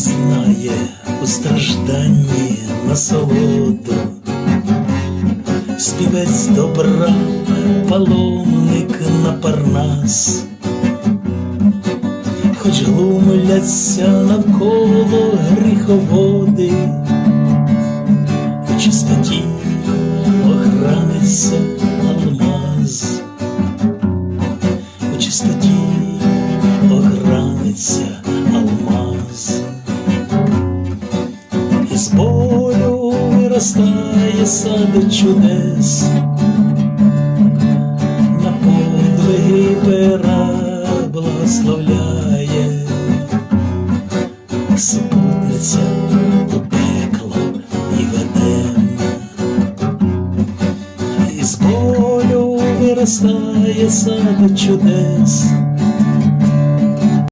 знає у стражданні насолоду, співець добра, паломник на парнас, хоч глумляться навколо гріховоди, у чистоті охраниться алмаз, у чистоті ограниться із болю виростає сад чудес, на подвиги пера благословляє, супутниця у пекло і веде. Із болю виростає сад чудес,